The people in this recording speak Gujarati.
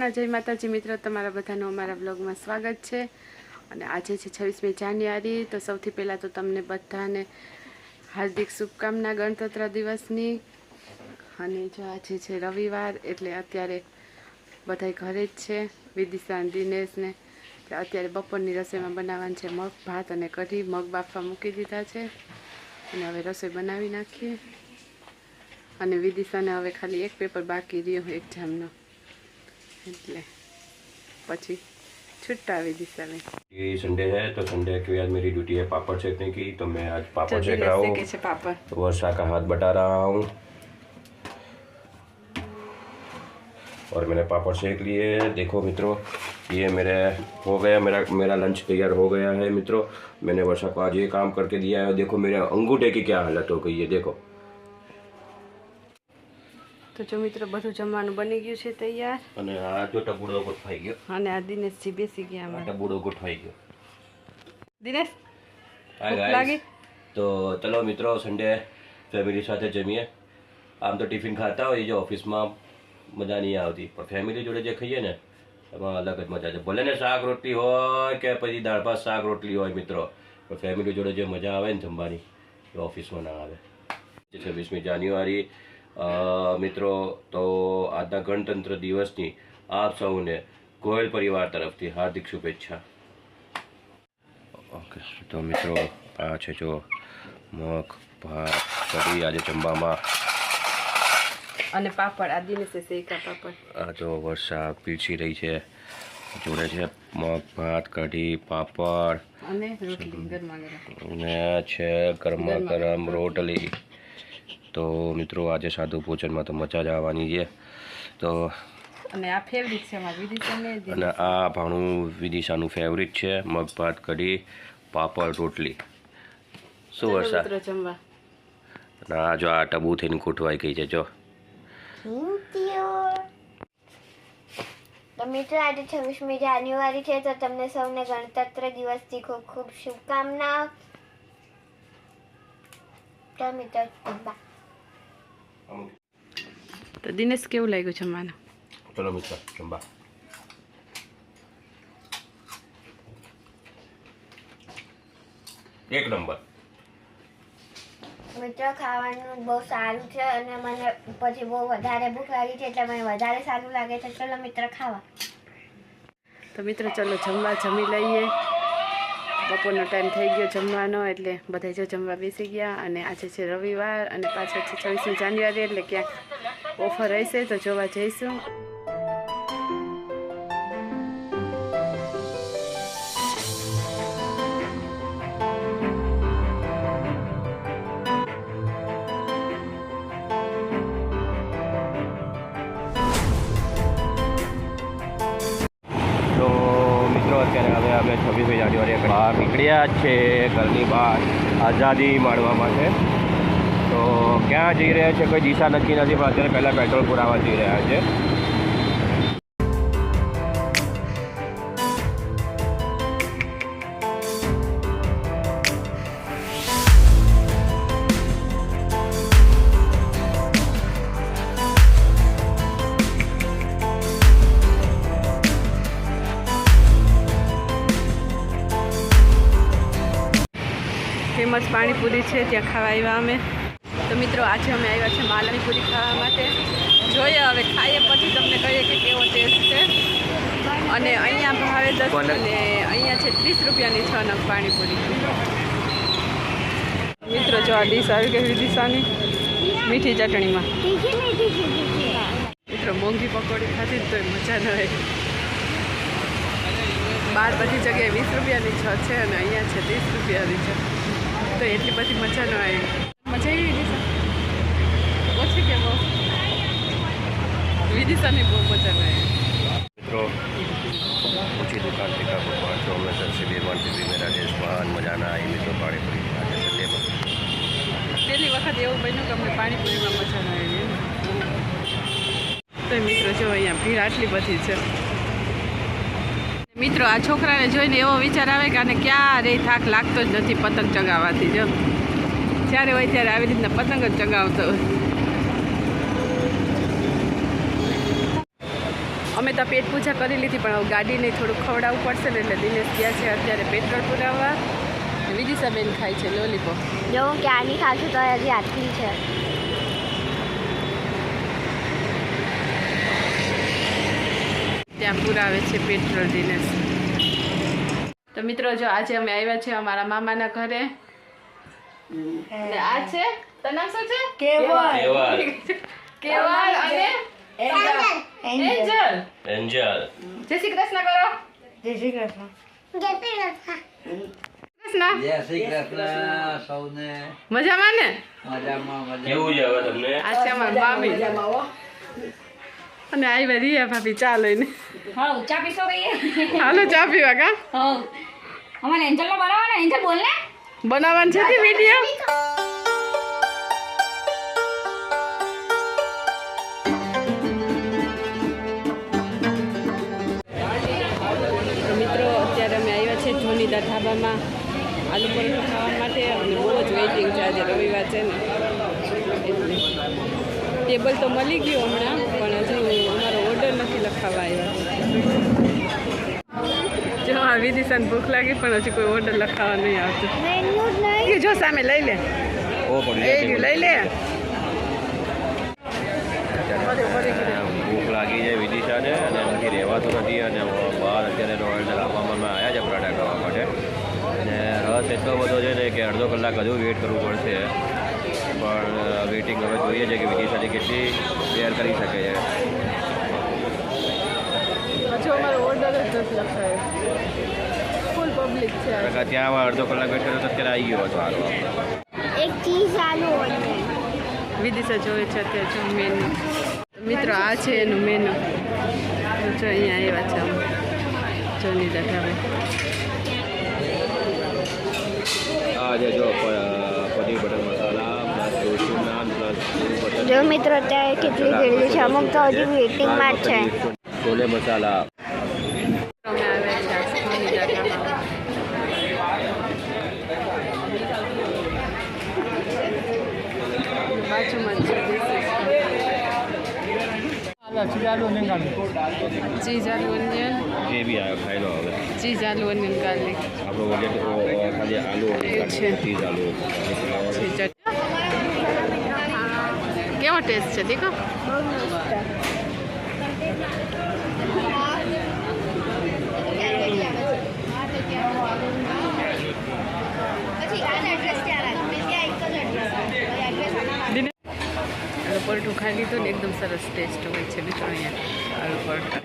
કૃષ્ણ, જય માતાજી મિત્રો, તમારા બધાનું અમારા બ્લોગમાં સ્વાગત છે. અને આજે છે છવ્વીસમી જાન્યુઆરી, તો સૌથી પહેલાં તો તમને બધાને હાર્દિક શુભકામના ગણતંત્ર દિવસની. અને જો આજે છે રવિવાર, એટલે અત્યારે બધાય ઘરે જ છે. વિદિશા દિનેશને અત્યારે બપોરની રસોઈમાં બનાવવાનું છે મગ, ભાત અને કઢી. મગ બાફવા મૂકી દીધા છે. અને હવે રસોઈ બનાવી નાખીએ. અને વિદિશાને હવે ખાલી એક પેપર બાકી રહ્યો એક્ઝામનો એટલે પછી छुट्टा विदिशा में ये संडे है तो संडे के आज मेरी ड्यूटी है पापड़ सेकने की तो मैं आज पापड़ जल्दी सेक रहा से हूँ कैसे पापड़ वर्षा का हाथ बटा रहा हूँ और मैंने पापड़ सेक लिए देखो मित्रों ये मेरे हो गया मेरा मेरा लंच तैयार हो गया है मित्रों मैंने वर्षा को आज ये काम करके दिया है देखो मेरे अंगूठे की क्या हालत हो गई है देखो તો જો મિત્રો બધું જમવાનું બની ગયું છે તૈયાર. અને આ જો ટબુડો ગોઠવાઈ ગયો. અને આ દિનેશજી બેસી ગયા આમાં ટબુડો ગોઠવાઈ ગયો. દિનેશ લાગી? તો ચલો મિત્રો સન્ડે ફેમિલી સાથે જમીએ. આમ તો ટિફિન ખાતા હોય જે ઓફિસમાં મજા નહીં આવતી. પણ ફેમિલી જોડે જે ખાઈએ ને એમાં અલગ જ મજા છે. ભલે ને શાક રોટલી હોય કે પછી દાળ ભાત શાક રોટલી હોય મિત્રો પણ ફેમિલી જોડે જે મજા આવે ને જમવાની એ ઓફિસમાં ના આવે. છવ્વીસમી જાન્યુઆરી મિત્રો તો આજના ગણતંત્ર દિવસની આપ સૌને ગોયલ પરિવાર તરફથી હાર્દિક શુભેચ્છા. ઓકે તો મિત્રો આ છે જો મગ ભાત કઢી આજે જમવામાં અને પાપડ આ દિનેશે શેકા પાપડ. આ જો વર્ષા પીરસી રહી છે જોડે છે મગ ભાત કઢી પાપડ. અને રોટલી ગરમા ગરમ. અને છે ગરમા ગરમ રોટલી. તો મિત્રો આજે સાદું ભોજનમાં તો મજા જ આવવાની છે. તો અને આ ફેવરિટ છે અને આ ભાણું વિદિશાનું ફેવરિટ છે મગ ભાત કઢી પાપડ રોટલી. શું વરસાદ? અને આ જો આ ટબુ થઈને ખૂટવાઈ ગઈ છે જો. તો મિત્રો આજે છવ્વીસમી જાન્યુઆરી છે તો તમને સૌને ગણતંત્ર દિવસની ખૂબ ખૂબ શુભકામના તો મિત્રો તો દિનેશ કેવું લાગ્યું જમવાનું ચલો મિત્ર જમવા એક નંબર મિત્ર ખાવાનું બહુ સારું છે અને મને પછી બહુ વધારે ભૂખ લાગી છે એટલે મને વધારે સારું લાગે છે. ચલો મિત્ર ખાવા. તો મિત્રો ચલો જમવા જમી લઈએ. બપોરનો ટાઈમ થઈ ગયો જમવાનો એટલે બધા જો જમવા બેસી ગયા અને આજે છે રવિવાર અને પાછળ છે છવ્વીસમી જાન્યુઆરી એટલે ક્યાંક ઓફર રહેશે તો જોવા જઈશું. જાન્યુઆરી બહાર નીકળ્યા જ છે ઘરની બહાર આઝાદી માણવા માટે. તો ક્યાં જઈ રહ્યા છે કોઈ દિશા નક્કી નથી પણ અત્યારે પહેલાં પેટ્રોલ પુરાવા જઈ રહ્યા છે. ફેમસ પાણીપુરી છે ત્યાં ખાવા આવ્યા અમે. તો મિત્રો આજે અમે આવ્યા છે માલણીપુરી ખાવા માટે. જોઈએ હવે ખાઈએ પછી તમને કહીએ કે કેવો ટેસ્ટ છે. અને અહીંયા ભાવે દસ અને અહીંયા છે ત્રીસ રૂપિયાની છ નંગ પાણીપુરી. મિત્રો જો આ ડીશ આવી ગઈ દિશાની મીઠી ચટણીમાં. મિત્રો મોંઘી પકોડી ખાધી તો મજા ન આવે. બાર બધી જગ્યાએ વીસ રૂપિયાની છ છે અને અહીંયા છે ત્રીસ રૂપિયાની છે. તો એટલી બધી મજા ન આવી. મજા આવી વિદિશા ઓછી કે બહુ? વિદિશાની બહુ મજા ન આવી. મિત્રો ઓછી દુકાન ટીકા ભગવાન છો હંમેશા શ્રી ભગવાન ટીવી રાજેશ મહાન મજાના આવી મિત્રો પાણીપુરી આજે સન્ડેમાં પહેલી વખત એવું બન્યું કે અમને પાણીપુરીમાં મજા ન આવી તો મિત્રો જો અહીંયા ભીડ આટલી બધી છે. મિત્રો, આ છોકરાને જોઈને એવો વિચાર આવે કે આને ક્યારેય થાક લાગતો જ નથી પતંગ ચગાવવાથી, જો. જ્યારે હોય ત્યારે આવી રીતના પતંગ જ ચગાવતો અમે તો પેટ પૂજા કરી લીધી, પણ હવે ગાડીને થોડું ખવડાવવું પડશે ને એટલે દિનેશ ગયા છે અત્યારે પેટ્રોલ પુરાવવા. વિદિશાબેન ખાય છે, લોલીપોપ. જો હું ક્યાંની ખાશું તો હજી આટલી છે. ત્યાં પુરાવે છે પેટ્રોલ દિનેશ તો મિત્રો જો આજે અમે આવ્યા છીએ અમારા મામાના ઘરે. આ છે? તનામ શું છે? કેવલ. કેવલ. અને એન્જલ. એન્જલ. જય શ્રી કૃષ્ણ કરો. જય શ્રી કૃષ્ણ. કૃષ્ણ. જય શ્રી કૃષ્ણ સૌને. મજામાં ને? મજામાં મજા કેવું છે હવે તમને? આ છે અમારા મામી અને આવ્યા રિયા ભાભી ચાલો લઈને હવ ચા પીશો કહીએ હાલો ચા પીવા કા? હવ અમારે એન્જલનો બનાવવાનો એન્જલ બોલ ને. બનાવવાનું છે તે વિડિયો તો મિત્રો અત્યારે અમે આવ્યા છે જોનીદા ઢાબામાં આલુ પરોઠા ખાવા માટે અને બહુ જ વેઇટિંગ છે આજે રવિવાર છે ને. ટેબલ તો મળી ગયું હમણાં પણ હજુ નથી લખાવા આવ્યા. જો આ વિદિશાને ભૂખ લાગી પણ હજી કોઈ ઓર્ડર લખાવા નહીં આવતું. જ સામે લઈ લે. લઈ લે. ભૂખ લાગી છે વિદિશાને અને એનાથી રહેવાતું નથી અને બહાર અત્યારે ઓર્ડર આપવામાં આવ્યા છે પરાઠા ખાવા માટે. અને રસ એટલો બધો છે ને કે અડધો કલાક હજુ વેઇટ કરવું પડશે. પણ વેઇટિંગ હવે જોઈએ છે કે વિદિશાની કેટલી શેર કરી શકે છે હજુ અમારો નથી લખાયો ફૂલ પબ્લિક છે. ત્યાં અડધો કલાક કર્યો તો અત્યારે આવી ગયો હતો હારો. એક ચીઝ આલુ હોય. વિદિશા જોવે છે અત્યારે જો મેનુ મિત્રો આ છે એનું મેનુ. જો અહીંયા આવ્યા છે અમે જોની ઢાબે આ જે પનીર બટર મસાલા જો મિત્રો અત્યારે કેટલી ભીડ છે. અમુક તો હજી વેઇટિંગમાં જ છે. છોલે મસાલા. અમે આવ્યા છે આ જોની ઢાબામાં બાજુમાં જ છે ચીઝ આલુ ઓનિયન જે બી આવ્યો ખાઈ લો હવે ચીઝ આલુ ઓનિયન ગાર્લિક આપણો વોલેટ ખાલી આલુ એવું છે. ચીઝ આલુ કેવો ટેસ્ટ છે દેખો આલુ પરોઠું ખાઈ લીધું ને એકદમ સરસ ટેસ્ટ હોય છે મિત્રો અહીંયા આલુ પરોઠા.